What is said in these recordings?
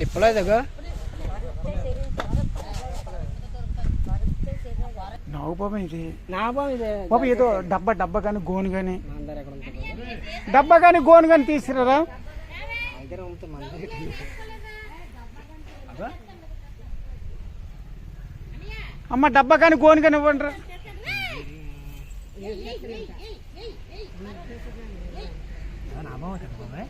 ఇప్పలేదుగా నాకు బాబా ఇది. నా బాబు ఇదే ఏదో డబ్బా డబ్బా కానీ గోను కానీ. డబ్బా కానీ గోను కానీ తీసుకురారా అమ్మ డబ్బా కానీ గోను కానీ ఇవ్వండి రా. నా బాబు బాబాయ్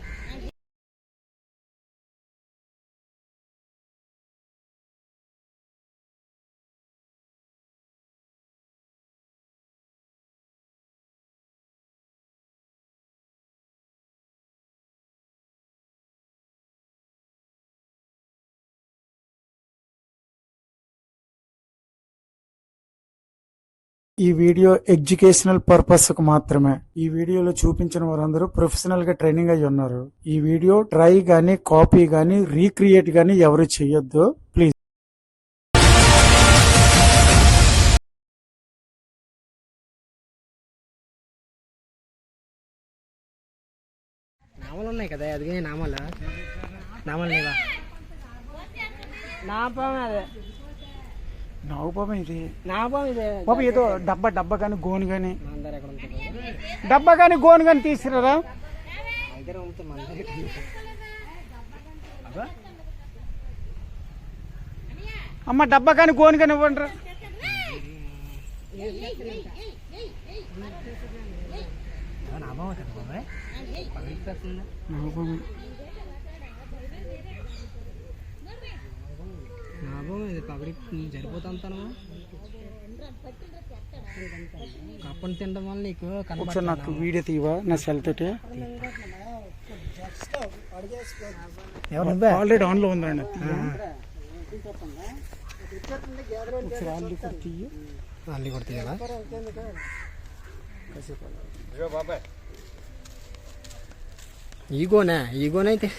ఈ వీడియో ఎడ్యుకేషనల్ పర్పస్కు మాత్రమే. ఈ వీడియోలో చూపించిన వారందరూ ప్రొఫెషనల్గా ట్రైనింగ్ అయి ఉన్నారు. ఈ వీడియో ట్రై గానీ కాపీ గానీ రీక్రియేట్ గానీ ఎవరు చేయొద్దు. ప్లీజ్. నామలు ఉన్నాయి కదా అదిగే నామాలు? నామాలు లేవా? నా అదే. నాకు బాబా ఇది. నా ఇదే. బాబా ఏదో డబ్బా డబ్బా కానీ గోను కానీ డబ్బా కానీ గోను కానీ తీసుకురారా అమ్మ డబ్బా కానీ గోను కానీ ఇవ్వండి రా. నా బాబు బాబాయ్ పగిలిపోతుందా నాకు బాబా. నా బాబు ఇది పగిలి జరిపోతుంటాను కప్పని తినడం వల్ల నీకు ఒకసారి నాకు వీడియో తీవా? నా సెల్ తోటి. ఎవరు నువ్వే? ఆల్రెడీ ఆన్లో ఉందండి ఒకసారి ఆన్లో తీయ. అల్లి కొడుతుంది ఈగోనే ఈగోనే అయితే.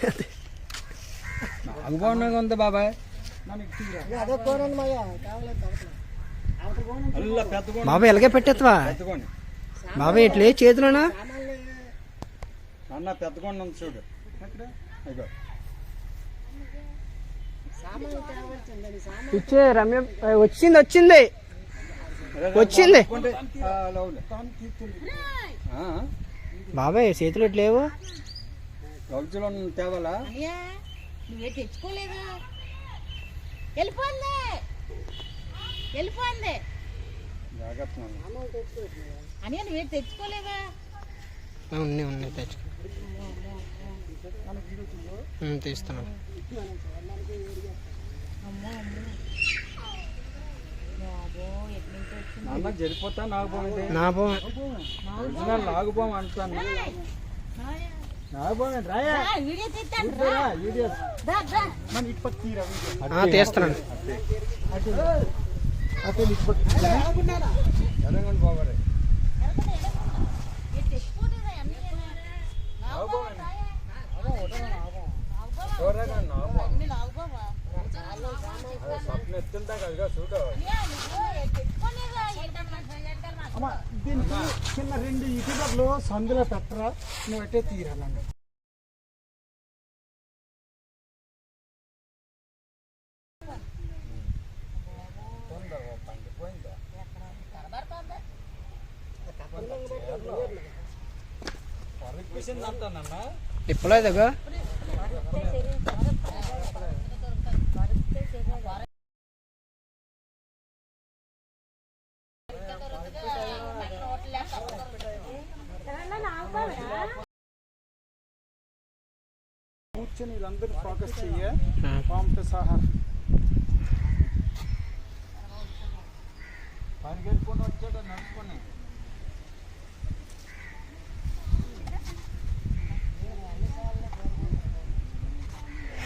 అనుభవంగా ఉంది బాబాయ్. బాబాయ్ ఎలాగే పెట్టేస్తావా బాబాయ్ ఇట్లే చేతులోనా? అన్న పెద్దగోండి ఉంది చూడు. ఇగో. ఇచ్చే రమ్య వచ్చింది వచ్చింది. వచ్చింది. బాబాయ్ చేతులు ఇట్లేవు లవ్జులో ఉన్న తేవాలా? అయ్యా నువ్వే తెచ్చుకోలేదు? వెళ్ళిపోంది వెళ్ళిపోంది. అని నువ్వే తెచ్చుకోలేదా? ఉన్నాయి ఉన్నాయి తెచ్చుకో. ఉమ్, తీస్తున్నాను నాన్న జరిపోతా నాగబోయింది నా బో ఒరిజినల్ నాగబోం అంటాను రాయా. రా, వీడియో. తీరా తీస్తున్నాను. ఇటు చిన్న రెండు ఇటుకలు సందులో పెట్టరా? నువ్వు అట్టే తీరాలండి. ఇప్పలేదుగా కూర్చొని వీళ్ళందరూ ఫోకస్ చెయ్య. పాముతో సహా. పనికి వెళ్ళిపోయి వచ్చాడు నడుచుకొని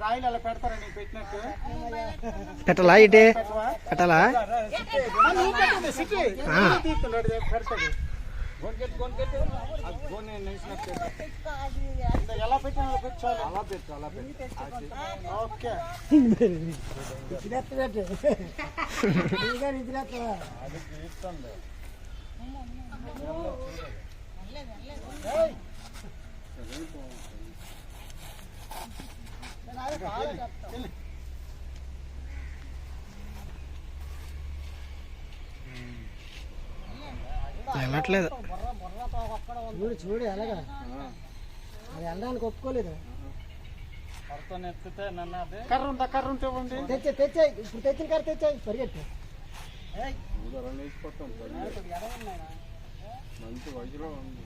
రాయిలు అలా పెడతారా నీకు పెట్టినట్టు? పెట్టలా ఇటే? పెట్టాలా? పెడతాడు. ఎలా పెట్టినా అలా పెట్టాలి అలా పెట్టు అలా పెట్టు. ఓకే. అది వెళ్ళట్లేదు. చూడు చూడు ఎలాగా? అది వెళ్ళడానికి ఒప్పుకోలేదు. కర్ర ఉందా? కర్ర ఉంటే ఇవ్వండి. తెచ్చే తెచ్చాయి. ఇప్పుడు తెచ్చిన కాడ తెచ్చాయి. పరిగెట్టు. మంచి వయసులో ఉంది.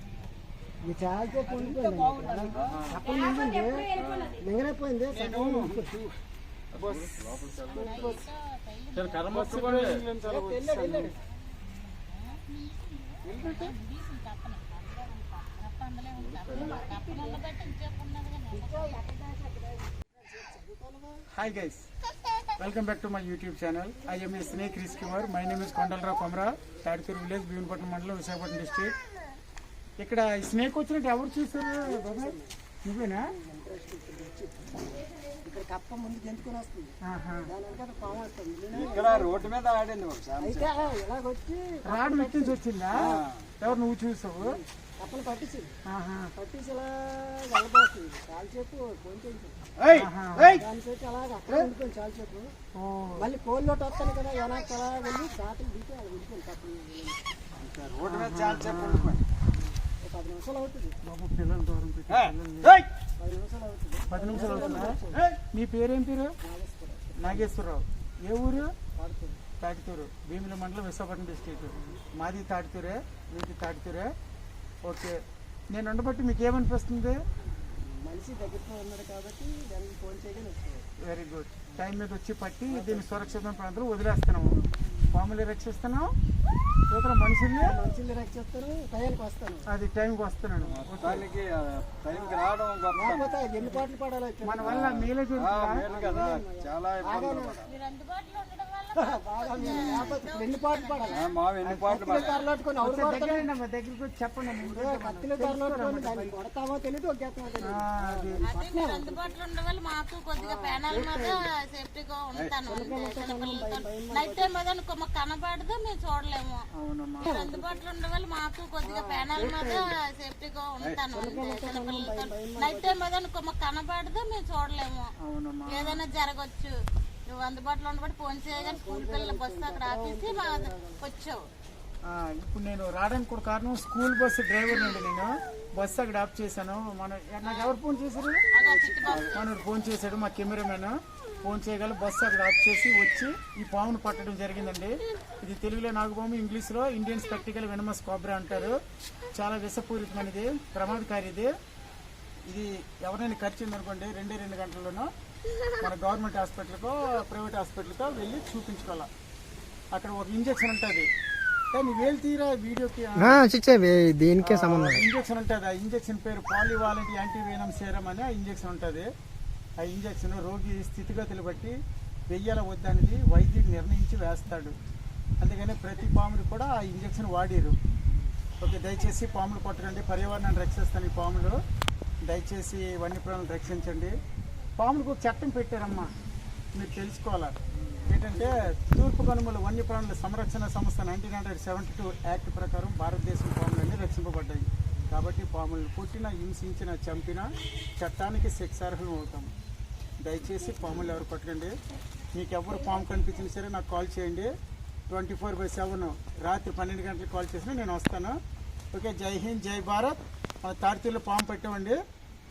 Hi guys welcome back to my YouTube channel I'm a snake rescuer my name is Kondalarao Komara Tadikuru village Bhimapatnam మండలం విశాఖపట్నం డిస్ట్రిక్ట్ ఇక్కడ స్నేక్ వచ్చినట్టు ఎవరు చూసారు బాబాయ్? నువ్వేనా? ఇక్కడ కప్ప ముందు గెంతుకొని వస్తుంది. ఆహా. దాని వెనకాల పాము వస్తుంది. నేను ఇక్కడ రోడ్డు మీద ఆడింది ఒకసారి అయితే ఇలాగొచ్చి రాడు మెట్టించి వచ్చిందా? ఎవరు నువ్వు చూసావు? కప్పను పట్టించింది ఆహా. పట్టించి ఇలా వెళ్ళబోతుంది సేపు కొంచెం. దాని అలాగ అక్కడ ఉండిపోయింది చాలా సేపు ఓ. మళ్ళీ కోళ్ళోటి వస్తాను కదా వెనక్కి అలా వెళ్ళి దాటలు దిగి అలా ఉండిపోయింది కప్ప రోడ్డు మీద చాలా ఒక పది నిమిషాలు అవుతుంది. బాబు పిల్లలు దూరం పెట్టి పది నిమిషాలు అవుతుంది. పది నిమిషాలు అవుతుందా? మీ పేరేం పేరు? నాగేశ్వరరావు. ఏ ఊరు? తాటితూరు భీమిలి మండలం విశాఖపట్నం డిస్ట్రిక్ట్. మాది తాటితూరే వీటి తాటితూరే ఓకే. నేను ఉండబట్టి మీకు ఏమనిపిస్తుంది మనిషి దగ్గరతో ఉన్నాడు కాబట్టి దానికి ఫోన్ చేయగానే వస్తుంది వెరీ గుడ్. టైం మీద వచ్చి పట్టి దీన్ని సురక్షిత ప్రాంతంలో వదిలేస్తున్నాము. పాములు రక్షిస్తున్నాం. ఇతర మనుషుల్ని? మనుషుల్ని రక్షిస్తాను టయానికి వస్తాను అది టైంకి వస్తున్నాను దానికి టైంకి రావడం గొప్ప. ఎన్ని పాటలు పాడాలి మన వల్ల మేలు కదా. చాలా ఎన్ని పాటలు పాడాలి మా ఎన్ని పాటలు దగ్గర దగ్గరికి వచ్చి చెప్పండి కత్తిలో దాన్ని కొడతామో తెలియదు అందుబాటులో ఉండడం వల్ల మాకు కొద్దిగా ప్యానల్ మీద సేఫ్టీగా ఉంటాను నైట్ టైం మాకు కనబడదు మేము చూడలేము. అందుబాటులో ఉండడం వల్ల మాకు కొద్దిగా ప్యానల్ మీద సేఫ్టీగా ఉంటాను నైట్ టైం మాకు కనబడదు మేము చూడలేము. అవునమ్మా. ఏదైనా జరగచ్చు. నువ్వు అందుబాటులో ఉండబట్టి ఫోన్ చేయగానే స్కూల్ పిల్లల బస్సు అక్కడ ఆపేసి వచ్చావు. ఇప్పుడు నేను రావడానికి కూడా కారణం స్కూల్ బస్సు డ్రైవర్ నుండి నేను. బస్సు అక్కడ ఆఫ్ చేశాను. మన నాకు ఎవరు ఫోన్ చేశారు? మనోడు ఫోన్ చేశాడు మా కెమెరామెన్ ఫోన్ చేయగల బస్సు అక్కడ ఆఫ్ చేసి వచ్చి ఈ పామును పట్టడం జరిగిందండి. ఇది తెలుగులో నాగుపాము ఇంగ్లీష్లో ఇండియన్ స్పెక్టికల్ వెనమస్ కాబ్రా అంటారు. చాలా విషపూరితమైనది ప్రమాదకారి ఇది ఇది ఎవరైనా ఖర్చు అనుకోండి రెండే రెండు గంటల్లోనూ మన గవర్నమెంట్ హాస్పిటల్కో ప్రైవేట్ హాస్పిటల్కో వెళ్ళి చూపించుకోవాలి. అక్కడ ఒక ఇంజెక్షన్ ఉంటుంది. కానీ వేలు తీరా వీడియోకి దీనికే సంబంధం ఇంజెక్షన్ ఉంటుంది. ఆ ఇంజెక్షన్ పేరు పాలివాలెంట్ యాంటీవెనమ్ సేరం అని ఆ ఇంజెక్షన్ ఉంటుంది. ఆ ఇంజెక్షన్ రోగి స్థితిగతులు బట్టి వెయ్యాల వద్దనేది వైద్యుడు నిర్ణయించి వేస్తాడు. అందుకని ప్రతి పాములు కూడా ఆ ఇంజెక్షన్ వాడిరు. ఓకే దయచేసి పాములు కొట్టకండి. పర్యావరణాన్ని రక్షిస్తాను ఈ పాములు. దయచేసి వన్యప్రాణులు రక్షించండి. పాములకు చట్టం పెట్టారమ్మా. మీరు తెలుసుకోవాలి? ఏంటంటే తూర్పు కనుమల వన్యప్రాణుల సంరక్షణ సంస్థ nineteen hundred seventy two act ప్రకారం భారతదేశం పాములన్నీ రక్షింపబడ్డాయి. కాబట్టి పాములను పుట్టిన హింసించిన చంపిన చట్టానికి శిక్షార్హులం అవుతాం. దయచేసి పాములు ఎవరు పట్టకండి. మీకు ఎవరు పాము కనిపించినా సరే నాకు కాల్ చేయండి. ట్వంటీ ఫోర్ బై సెవెన్ రాత్రి పన్నెండు గంటలకు కాల్ చేసినా నేను వస్తాను. ఓకే జై హింద్ జై భారత్. మన తాడితీలో పాము పెట్టామండి.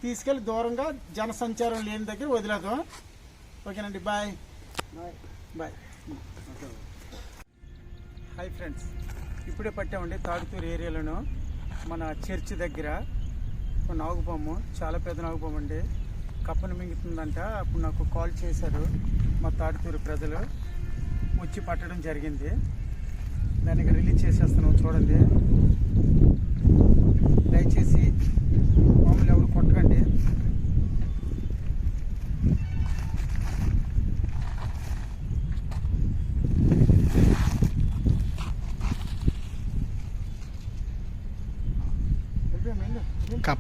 తీసుకెళ్ళి దూరంగా జనసంచారం లేని దగ్గర వదిలేద్దాం. ఓకేనండి బాయ్. బాయ్. హాయ్ ఫ్రెండ్స్ ఇప్పుడే పట్టామండి తాడుతూరు ఏరియాలోను మన చర్చి దగ్గర ఒక నాగుపాము చాలా పెద్ద నాగుపాము అండి. కప్పను మింగుతుందంట అప్పుడు నాకు కాల్ చేశారు మా తాడుతూరు ప్రజలు. వచ్చి పట్టడం జరిగింది. దానికి రిలీజ్ చేసేస్తున్నాం చూడండి దయచేసి మామూలు ఎవరు కొట్టకండి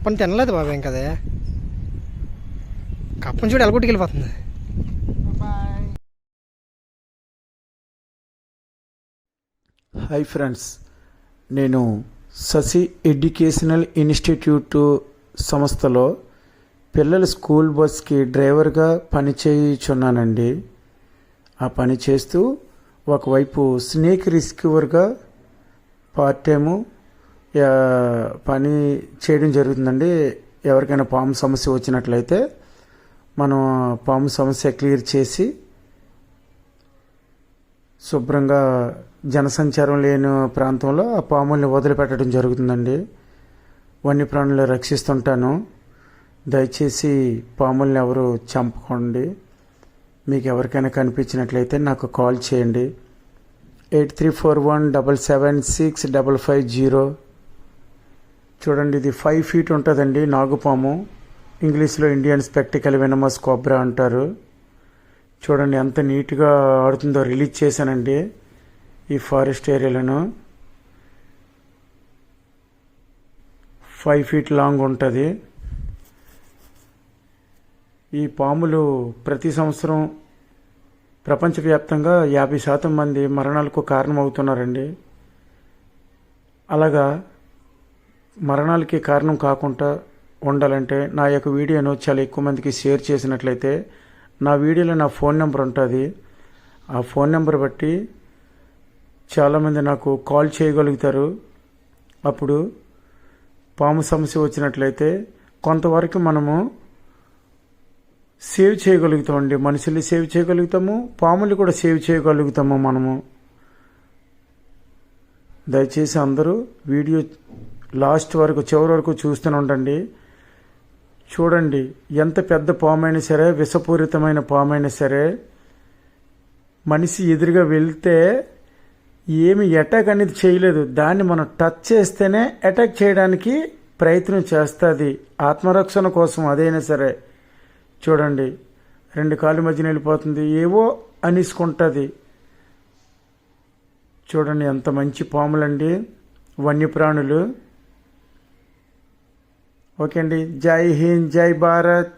కప్పని తినలేదు బాబు ఏం అదే. కప్పని చూడు ఎలగొట్టుకు వెళ్ళిపోతుంది హాయ్ ఫ్రెండ్స్ నేను శశి ఎడ్యుకేషనల్ ఇన్స్టిట్యూట్ సంస్థలో పిల్లల స్కూల్ బస్కి డ్రైవర్గా పని చేయుచున్నానండి ఆ పని చేస్తూ ఒకవైపు స్నేక్ రిస్క్యూవర్గా పార్ట్ టైము పని చేయడం జరుగుతుందండి. ఎవరికైనా పాము సమస్య వచ్చినట్లయితే మనం పాము సమస్య క్లియర్ చేసి శుభ్రంగా జనసంచారం లేని ప్రాంతంలో ఆ పాముల్ని వదిలిపెట్టడం జరుగుతుందండి. వన్యప్రాణులు రక్షిస్తుంటాను. దయచేసి పాముల్ని ఎవరు చంపకండి. మీకు ఎవరికైనా కనిపించినట్లయితే నాకు కాల్ చేయండి. Eight three four one double seven six double five zero చూడండి ఇది ఫైవ్ ఫీట్ ఉంటుందండి నాగుపాము. ఇంగ్లీష్లో ఇండియన్ స్పెక్టికల్ వెనమస్ కోబ్రా అంటారు. చూడండి ఎంత నీట్గా ఆడుతుందో రిలీజ్ చేశానండి ఈ ఫారెస్ట్ ఏరియాలను ఫైవ్ ఫీట్ లాంగ్ ఉంటుంది. ఈ పాములు ప్రతి సంవత్సరం ప్రపంచవ్యాప్తంగా యాభై శాతం మంది మరణాలకు కారణమవుతున్నారండి. అలాగా మరణాలకి కారణం కాకుండా ఉండాలంటే నా యొక్క వీడియోను చాలా ఎక్కువ మందికి షేర్ చేసినట్లయితే నా వీడియోలో నా ఫోన్ నెంబర్ ఉంటుంది. ఆ ఫోన్ నెంబర్ బట్టి చాలామంది నాకు కాల్ చేయగలుగుతారు. అప్పుడు పాము సమస్య వచ్చినట్లయితే కొంతవరకు మనము సేవ్ చేయగలుగుతామండి. మనుషుల్ని సేవ్ చేయగలుగుతాము పాములు కూడా సేవ్ చేయగలుగుతాము మనము. దయచేసి అందరూ వీడియో లాస్ట్ వరకు చివరి వరకు చూస్తూనే ఉండండి. చూడండి ఎంత పెద్ద పామైనా సరే విషపూరితమైన పామైనా సరే మనిషి ఎదురుగా వెళ్తే ఏమి అటాక్ అనేది చేయలేదు. దాన్ని మనం టచ్ చేస్తేనే అటాక్ చేయడానికి ప్రయత్నం చేస్తుంది. ఆత్మరక్షణ కోసం అదైనా సరే. చూడండి రెండు కాళ్ళ మధ్యన వెళ్ళిపోతుంది. ఏవో అనిసుకుంటుంది. చూడండి ఎంత మంచి పాములండి. వన్యప్రాణులు. ఓకే అండి. జై హింద్ జై భారత్.